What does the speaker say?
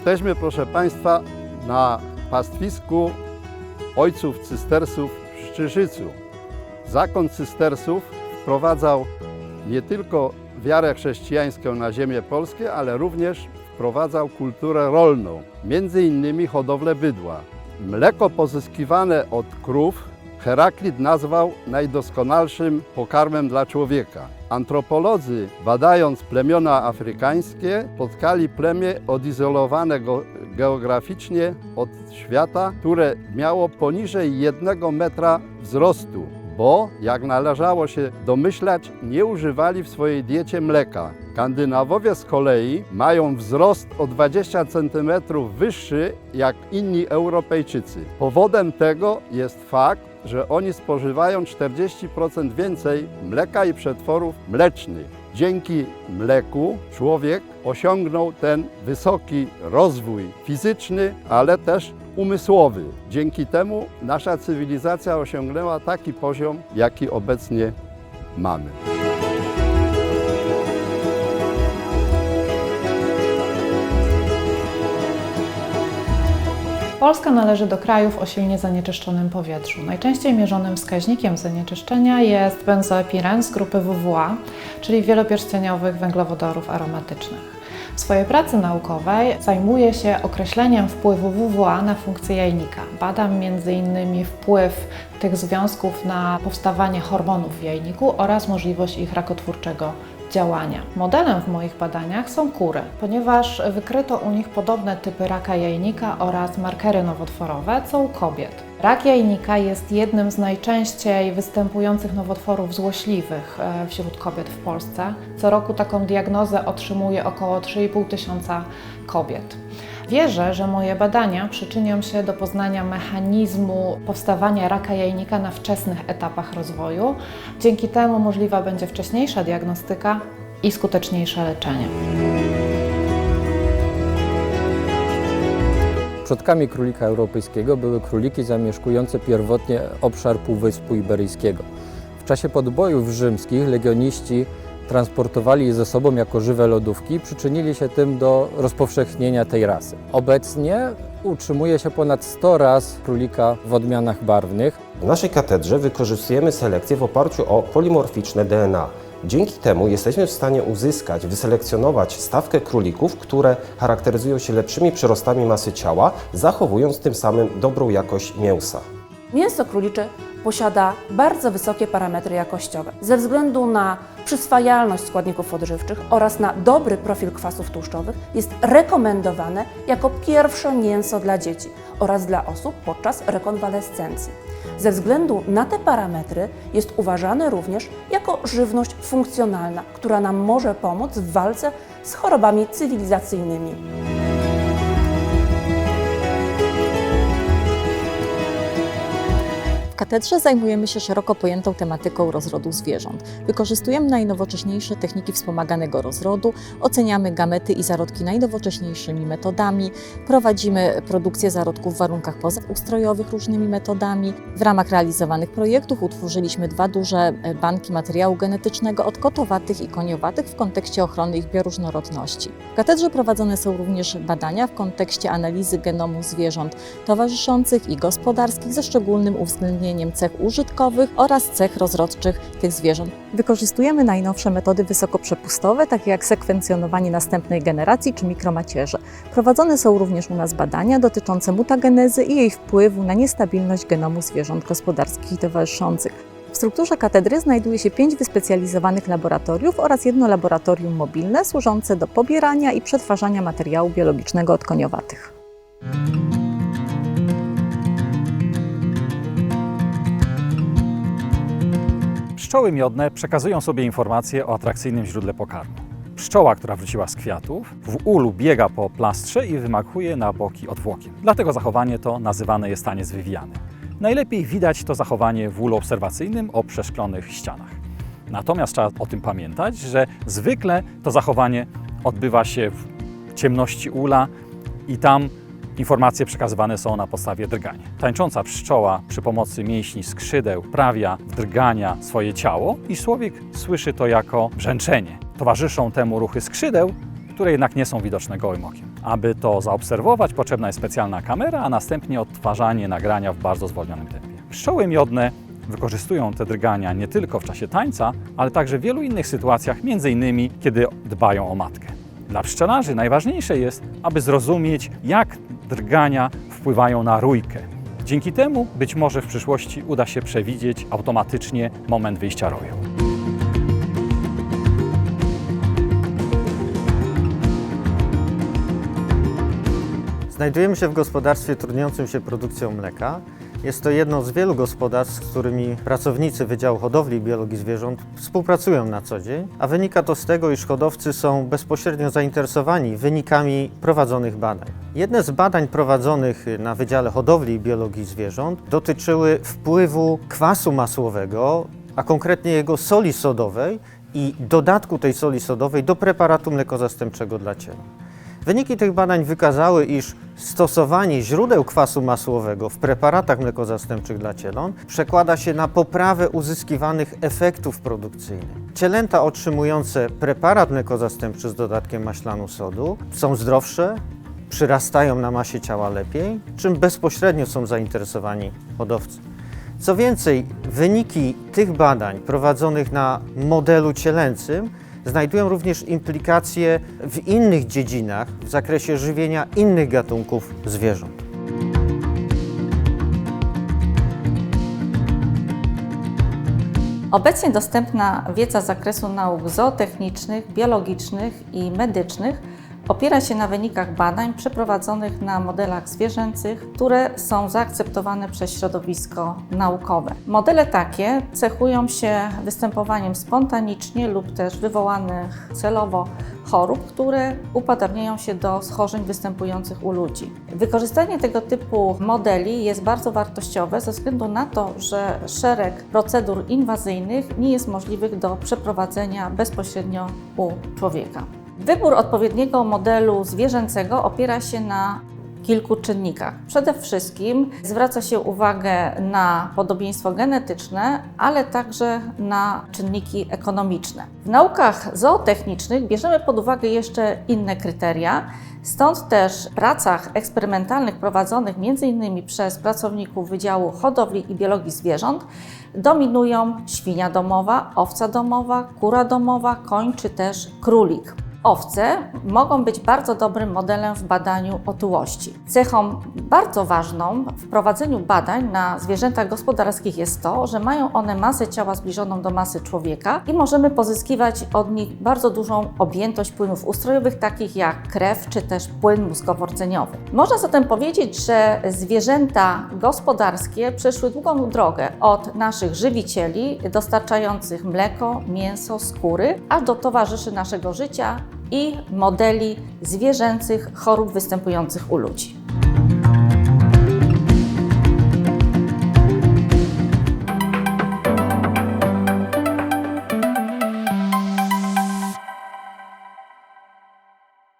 Jesteśmy, proszę Państwa, na pastwisku ojców cystersów w Szczyżycu. Zakon cystersów wprowadzał nie tylko wiarę chrześcijańską na ziemię polskie, ale również wprowadzał kulturę rolną, między innymi hodowlę bydła. Mleko pozyskiwane od krów Heraklit nazwał najdoskonalszym pokarmem dla człowieka. Antropolodzy, badając plemiona afrykańskie, spotkali plemię odizolowane geograficznie od świata, które miało poniżej jednego metra wzrostu, bo, jak należało się domyślać, nie używali w swojej diecie mleka. Skandynawowie z kolei mają wzrost o 20 cm wyższy jak inni Europejczycy. Powodem tego jest fakt, że oni spożywają 40% więcej mleka i przetworów mlecznych. Dzięki mleku człowiek osiągnął ten wysoki rozwój fizyczny, ale też umysłowy. Dzięki temu nasza cywilizacja osiągnęła taki poziom, jaki obecnie mamy. Polska należy do krajów o silnie zanieczyszczonym powietrzu. Najczęściej mierzonym wskaźnikiem zanieczyszczenia jest benzoepiren z grupy WWA, czyli wielopierścieniowych węglowodorów aromatycznych. W swojej pracy naukowej zajmuję się określeniem wpływu WWA na funkcję jajnika. Badam m.in. wpływ tych związków na powstawanie hormonów w jajniku oraz możliwość ich rakotwórczego działania. Modelem w moich badaniach są kury, ponieważ wykryto u nich podobne typy raka jajnika oraz markery nowotworowe, co u kobiet. Rak jajnika jest jednym z najczęściej występujących nowotworów złośliwych e, wśród kobiet w Polsce. Co roku taką diagnozę otrzymuje około 3,5 tysiąca kobiet. Wierzę, że moje badania przyczynią się do poznania mechanizmu powstawania raka jajnika na wczesnych etapach rozwoju. Dzięki temu możliwa będzie wcześniejsza diagnostyka i skuteczniejsze leczenie. Przodkami królika europejskiego były króliki zamieszkujące pierwotnie obszar Półwyspu Iberyjskiego. W czasie podbojów rzymskich legioniści transportowali je ze sobą jako żywe lodówki i przyczynili się tym do rozpowszechnienia tej rasy. Obecnie utrzymuje się ponad 100 ras królika w odmianach barwnych. W naszej katedrze wykorzystujemy selekcję w oparciu o polimorficzne DNA. Dzięki temu jesteśmy w stanie uzyskać, wyselekcjonować stawkę królików, które charakteryzują się lepszymi przyrostami masy ciała, zachowując tym samym dobrą jakość mięsa. Mięso królicze posiada bardzo wysokie parametry jakościowe ze względu na przyswajalność składników odżywczych oraz na dobry profil kwasów tłuszczowych jest rekomendowane jako pierwsze mięso dla dzieci oraz dla osób podczas rekonwalescencji. Ze względu na te parametry jest uważane również jako żywność funkcjonalna, która nam może pomóc w walce z chorobami cywilizacyjnymi. Katedrze zajmujemy się szeroko pojętą tematyką rozrodu zwierząt. Wykorzystujemy najnowocześniejsze techniki wspomaganego rozrodu, oceniamy gamety i zarodki najnowocześniejszymi metodami, prowadzimy produkcję zarodków w warunkach pozaustrojowych różnymi metodami. W ramach realizowanych projektów utworzyliśmy dwa duże e, banki materiału genetycznego od kotowatych i koniowatych w kontekście ochrony ich bioróżnorodności. W katedrze prowadzone są również badania w kontekście analizy genomu zwierząt towarzyszących i gospodarskich ze szczególnym uwzględnieniem cech użytkowych oraz cech rozrodczych tych zwierząt. Wykorzystujemy najnowsze metody wysokoprzepustowe, takie jak sekwencjonowanie następnej generacji czy mikromacierze. Prowadzone są również u nas badania dotyczące mutagenezy i jej wpływu na niestabilność genomu zwierząt gospodarskich i towarzyszących. W strukturze katedry znajduje się pięć wyspecjalizowanych laboratoriów oraz jedno laboratorium mobilne służące do pobierania i przetwarzania materiału biologicznego od koniowatych. Pszczoły miodne przekazują sobie informacje o atrakcyjnym źródle pokarmu. Pszczoła, która wróciła z kwiatów, w ulu biega po plastrze i wymakuje na boki odwłokiem. Dlatego zachowanie to nazywane jest taniec wywijany. Najlepiej widać to zachowanie w ulu obserwacyjnym o przeszklonych ścianach. Natomiast trzeba o tym pamiętać, że zwykle to zachowanie odbywa się w ciemności ula i tam informacje przekazywane są na podstawie drgania. Tańcząca pszczoła przy pomocy mięśni skrzydeł wprawia w drgania swoje ciało i człowiek słyszy to jako brzęczenie. Towarzyszą temu ruchy skrzydeł, które jednak nie są widoczne gołym okiem. Aby to zaobserwować, potrzebna jest specjalna kamera, a następnie odtwarzanie nagrania w bardzo zwolnionym tempie. Pszczoły miodne wykorzystują te drgania nie tylko w czasie tańca, ale także w wielu innych sytuacjach, m.in. kiedy dbają o matkę. Dla pszczelarzy najważniejsze jest, aby zrozumieć, jak drgania wpływają na rójkę. Dzięki temu być może w przyszłości uda się przewidzieć automatycznie moment wyjścia roju. Znajdujemy się w gospodarstwie trudniącym się produkcją mleka. Jest to jedno z wielu gospodarstw, z którymi pracownicy Wydziału Hodowli i Biologii Zwierząt współpracują na co dzień, a wynika to z tego, iż hodowcy są bezpośrednio zainteresowani wynikami prowadzonych badań. Jedne z badań prowadzonych na Wydziale Hodowli i Biologii Zwierząt dotyczyły wpływu kwasu masłowego, a konkretnie jego soli sodowej i dodatku tej soli sodowej do preparatu mlekozastępczego dla ciela. Wyniki tych badań wykazały, iż stosowanie źródeł kwasu masłowego w preparatach mlekozastępczych dla cieląt przekłada się na poprawę uzyskiwanych efektów produkcyjnych. Cielęta otrzymujące preparat mlekozastępczy z dodatkiem maślanu sodu są zdrowsze, przyrastają na masie ciała lepiej, czym bezpośrednio są zainteresowani hodowcy. Co więcej, wyniki tych badań prowadzonych na modelu cielęcym znajdują również implikacje w innych dziedzinach w zakresie żywienia innych gatunków zwierząt. Obecnie dostępna wiedza z zakresu nauk zootechnicznych, biologicznych i medycznych opiera się na wynikach badań przeprowadzonych na modelach zwierzęcych, które są zaakceptowane przez środowisko naukowe. Modele takie cechują się występowaniem spontanicznie lub też wywołanych celowo chorób, które upodabniają się do schorzeń występujących u ludzi. Wykorzystanie tego typu modeli jest bardzo wartościowe ze względu na to, że szereg procedur inwazyjnych nie jest możliwych do przeprowadzenia bezpośrednio u człowieka. Wybór odpowiedniego modelu zwierzęcego opiera się na kilku czynnikach. Przede wszystkim zwraca się uwagę na podobieństwo genetyczne, ale także na czynniki ekonomiczne. W naukach zootechnicznych bierzemy pod uwagę jeszcze inne kryteria. Stąd też w pracach eksperymentalnych prowadzonych m.in. przez pracowników Wydziału Hodowli i Biologii Zwierząt dominują świnia domowa, owca domowa, kura domowa, koń czy też królik. Owce mogą być bardzo dobrym modelem w badaniu otyłości. Cechą bardzo ważną w prowadzeniu badań na zwierzętach gospodarskich jest to, że mają one masę ciała zbliżoną do masy człowieka i możemy pozyskiwać od nich bardzo dużą objętość płynów ustrojowych, takich jak krew czy też płyn mózgowo-rdzeniowy. Można zatem powiedzieć, że zwierzęta gospodarskie przeszły długą drogę od naszych żywicieli dostarczających mleko, mięso, skóry, aż do towarzyszy naszego życia i modeli zwierzęcych chorób występujących u ludzi.